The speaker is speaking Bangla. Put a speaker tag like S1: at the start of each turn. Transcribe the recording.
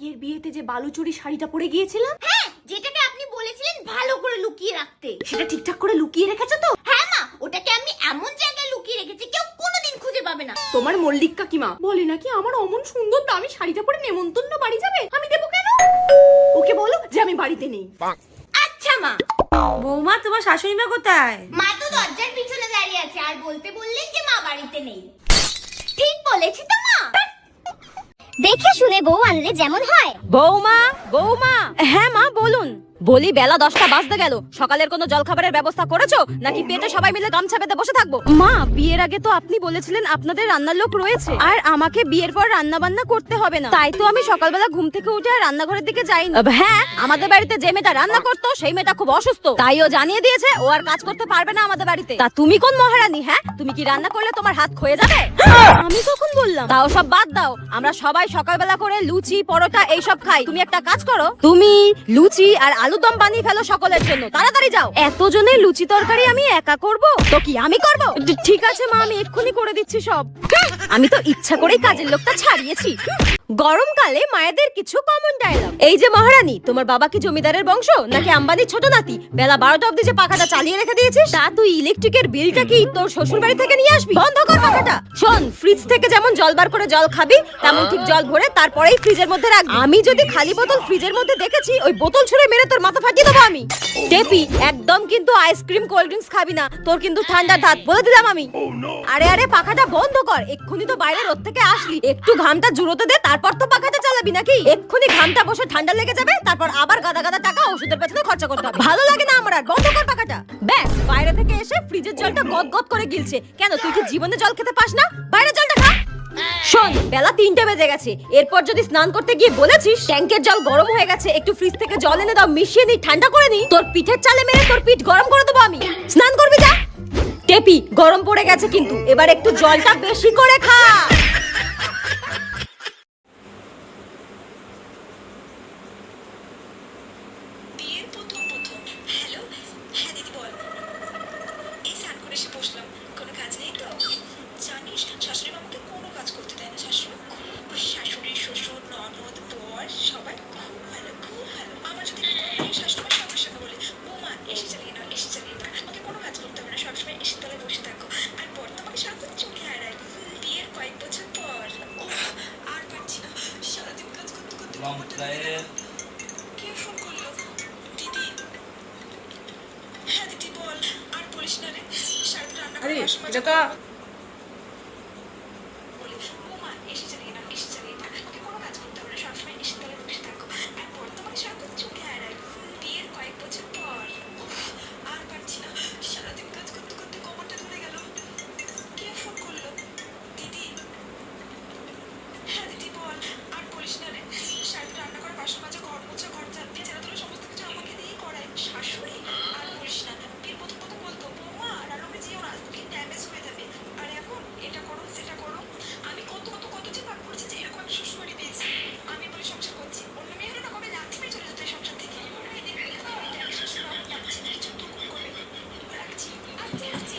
S1: ভাইয়ের বিয়েতে যে বালুচুরি শাড়িটা পরে গিয়েছিলাম?
S2: হ্যাঁ যেটাকে আপনি বলেছিলেন ভালো করে লুকিয়ে রাখতে।
S1: সেটা ঠিকঠাক করে লুকিয়ে রেখেছো তো?
S2: হ্যাঁ মা ওটাকে আমি এমন জায়গায় লুকিয়ে রেখেছি কেউ কোনোদিন খুঁজে পাবে না।
S1: তোমার মল্লিক কাকিমা বলে নাকি আমার অমন সুন্দর দামি শাড়িটা পরে নেমন্তন্ন বাড়ি যাবে? আমি দেবো কেন? ওকে বলো যে আমি বাড়িতে নেই।
S2: আচ্ছা মা।
S3: বৌমা তোমার শাশুড়ি মা কোথায়?
S2: মা তো দরজার পিছনে দাঁড়িয়ে আছে আর বলতে বললেন যে মা বাড়িতে নেই। ঠিক বলেছি তো মা?
S4: দেখে শুনে বউ আনলে যেমন হয়।
S3: বৌমা বৌমা। হ্যাঁ মা বলুন। বলি বেলা দশটা বাজতে গেল। সকালের কোনো জলখাবারের ব্যবস্থা করেছ? নাকি পেটে সবাই মিলে গামছা বেঁধে বসে থাকব? মা বিয়ের আগে তো আপনি বলেছিলেন আপনাদের রান্নার লোক রয়েছে। আর আমাকে বিয়ের পর রান্না বান্না করতে হবে না। তাই তো আমি সকালবেলা ঘুম থেকে উঠে আর রান্নাঘরের দিকে আব, হ্যাঁ আমাদের বাড়িতে যে মেয়েটা রান্না করতো সেই মেয়েটা খুব অসুস্থ। তাই ও জানিয়ে দিয়েছে ও আর কাজ করতে পারবে না আমাদের বাড়িতে। তা তুমি কোন মহারানী হ্যাঁ? তুমি কি রান্না করলে তোমার হাত ক্ষয়ে যাবে? আমি কখন বললাম? তাও সব বাদ দাও। আমরা সবাই সকালবেলা করে লুচি পরোটা এইসব খাই। তুমি একটা কাজ করো। তুমি লুচি আর আলুর দম বানিয়ে ফেলো সকলের জন্য। তাড়াতাড়ি যাও। এতজনের লুচি তরকারি আমি একা করব? তো কি আমি করব? ঠিক আছে মা, আমি এক্ষুনি করে দিচ্ছি সব। আমি তো ইচ্ছা করেই কাজের লোকটা ছাড়িয়েছি। গরমকালে মায়েদের কিছু কমন ডায়লগ এই যে মহারানী, তোমার বাবা কি জমিদারের বংশ, নাকি আম্বানির ছোট নাতি? বেলা বারোটা অব্দি যে পাখাটা চালিয়ে রেখে দিয়েছিস? তা তুই ইলেকট্রিকের বিলটা কি তোর শ্বশুর বাড়ি থেকে নিয়ে আসবি? বন্ধ কর পাখাটা। শোন ফ্রিজ থেকে যেমন জল বার করে জল খাবি, তেমন ঠিক জল ভরে তারপরেই ফ্রিজের মধ্যে রাখবি। আমি যদি খালি বোতল ফ্রিজের মধ্যে দেখেছি, ওই বোতল ছুঁড়ে মেরে তোর মাথা ফাটিয়ে দেবো আমি। টেপি একদম কিন্তু আইসক্রিম কোল্ড ড্রিঙ্কস খাবি না। তোর কিন্তু ঠান্ডা ধাত বলে দিলাম আমি। আরে আরে পাখাটা বন্ধ কর। এক্ষুনি তো বাইরে রোদ থেকে আসলি। একটু ঘামটা জুড়োতে দে তারপর তো পাখাটা চালাবি নাকি? এক্ষুনি ঘামটা বসে ঠান্ডা লেগে যাবে তারপর আবার গাদা গাদা টাকা ওষুধের পেছনে খরচা করতে হবে। ভালো লাগে না আমার আর বন্ধ কর পাখাটা। ব্যাস বাইরে থেকে এসে ফ্রিজের জলটা গদ গদ করে গিলছে। কেন তুই কি জীবনে জল খেতে পাস না? বাইরে জলটা খা। শোন, বেলা তিনটে বেজে গেছে। এরপর যদি স্নান করতে গিয়ে বলেছিস, ট্যাঙ্কের জল গরম হয়ে গেছে, একটু ফ্রিজ থেকে জল এনে দাও, মিশিয়ে নি, ঠান্ডা করে নি, তোর পিঠের চালে মেরে তোর পিঠ গরম করে দেবো আমি। স্নান করবি যা। টেপি, গরম পড়ে গেছে কিন্তু, এবার একটু জলটা বেশি করে খা
S5: বিয়ের প্রথম প্রথম হ্যালো হ্যাঁ দিদি বল এই স্নান করে এসে বসলাম কোনো কাজ নেই তো জানিস শাশুড়ি মামাকে কোনো কাজ করতে দেয় না শাশুড়ি শাশুড়ি শ্বশুর ননদ বর সবাই খুব ভালো খুব ভালো আমার যদি শাশুড়ি মা সঙ্গে সঙ্গে বলে বৌমা এসে এসে চালিয়ে নাও তোমাকে কোনো কাজ করতে হবে না। সবসময় এসে তলায় বসে থাকো। আর তোমাকে সারাদিন চোখে হারায়। বিয়ের কয়েক বছর পর। উফ, আর পারছি না। সারাদিন কাজ করতে করতে কে ফোন করল? দিদি। হ্যাঁ দিদি বল। আর বলিস না রে সারাদিন রান্না করে মাঝে মাঝে বলে বৌমা এসে চালিয়ে না এসে চালিয়ে না তোকে কোনো কাজ করতে হবে না সবসময় এসে তলায় বসে থাকো আর পর তোমাকে সারাদিন চোখে হারায় হুম, বিয়ের কয়েক বছর পর উফ, আর পারছি না সারাদিন কাজ করতে করতে কোমরটা ধরে গেল কে ফোন করল দিদি হ্যাঁ দিদি বল আর বলিস না রে সারাদিন রান্না করা বাসন মাজা ঘর মোছা ঘর ঝাড় দিয়ে ছেড়ে তোলা সমস্ত কিছু আমাকে দিয়েই করায় শাশুড়ি আর বলিস না বিয়ের প্রথম প্রথম বলতো বৌমা রান্নাঘরে যেও না স্কিন ড্যামেজ হয়ে যাবে আর এখন এটা করো সেটা করো আমি কত কত কত যে পাপ করেছি যে এরকম একটা শ্বশুরবাড়ি পেয়েছি আমি বলে সংসার করছি অন্য মেয়ে হলে না কবে লাথি মেরে চলে যেত এই সংসার থেকে এই দেখ, এটা কি শ্বশুর বাবু যাচ্ছে, কিছু তো করবে রাখছি আসছি আসছি